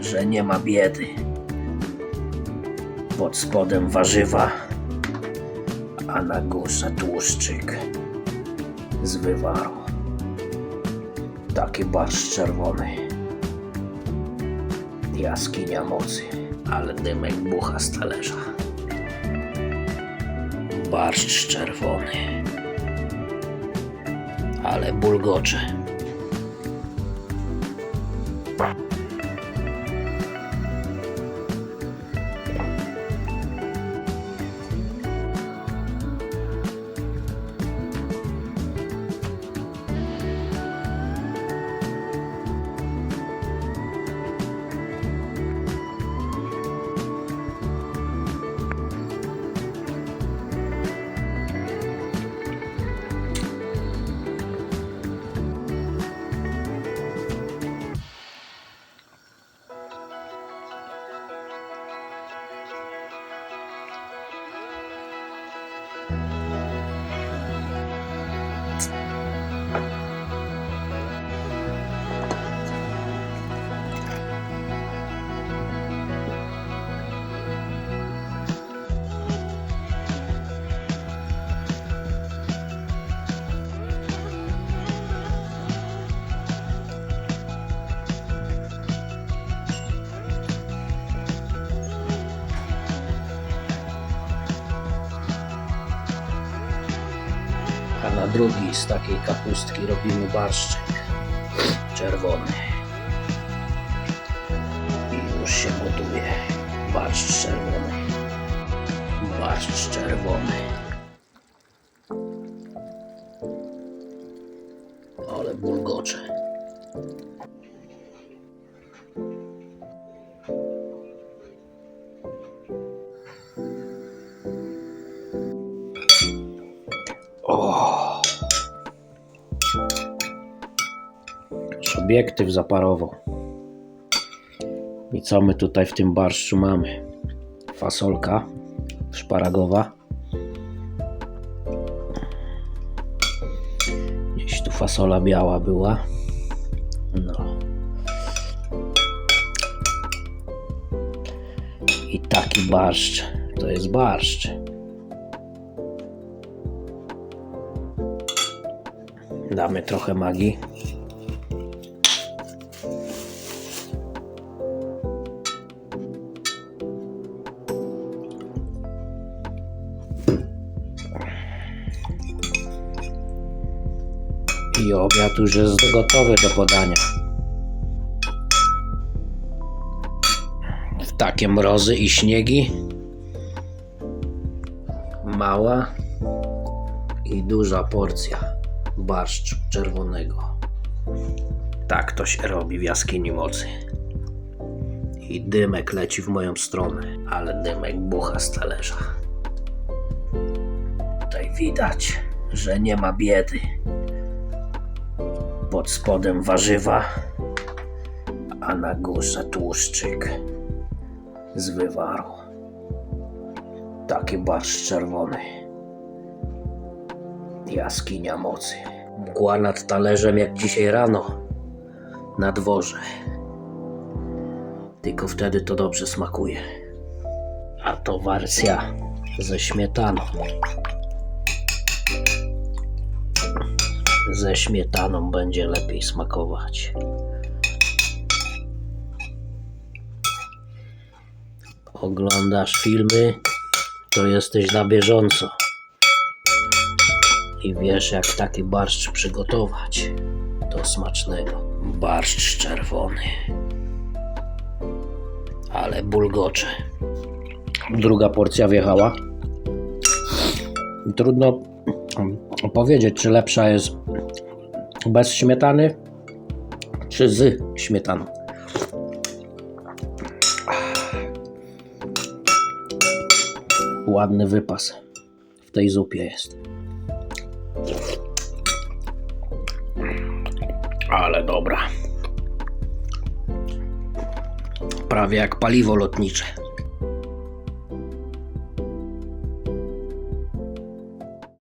że nie ma biedy. Pod spodem warzywa, a na górze tłuszczyk z wywaru. Taki barszcz czerwony. Jaskinia mocy, ale dymek bucha z talerza. Barszcz czerwony, ale bulgocze. A na drugi z takiej kapustki robimy barszczyk czerwony. I już się gotuje barszcz czerwony. Barszcz czerwony. Ale bulgocze. Obiektyw zaparował. I co my tutaj w tym barszczu mamy? Fasolka szparagowa. Gdzieś tu fasola biała była. No. I taki barszcz. To jest barszcz. Damy trochę magii. I obiad już jest gotowy do podania. W takie mrozy i śniegi. Mała i duża porcja barszczu czerwonego. Tak to się robi w jaskini mocy. I dymek leci w moją stronę, ale dymek bucha z talerza. Tutaj widać, że nie ma biedy. Pod spodem warzywa, a na górze tłuszczyk z wywaru. Taki barszcz czerwony jaskinia mocy. Mgła nad talerzem jak dzisiaj rano na dworze. Tylko wtedy to dobrze smakuje. A to wersja ze śmietaną. Ze śmietaną będzie lepiej smakować. Oglądasz filmy, to jesteś na bieżąco i wiesz jak taki barszcz przygotować do smacznego. Barszcz czerwony, ale bulgocze. Druga porcja wjechała. Trudno powiedzieć, czy lepsza jest bez śmietany, czy z śmietaną. Ładny wypas w tej zupie jest. Ale dobra. Prawie jak paliwo lotnicze.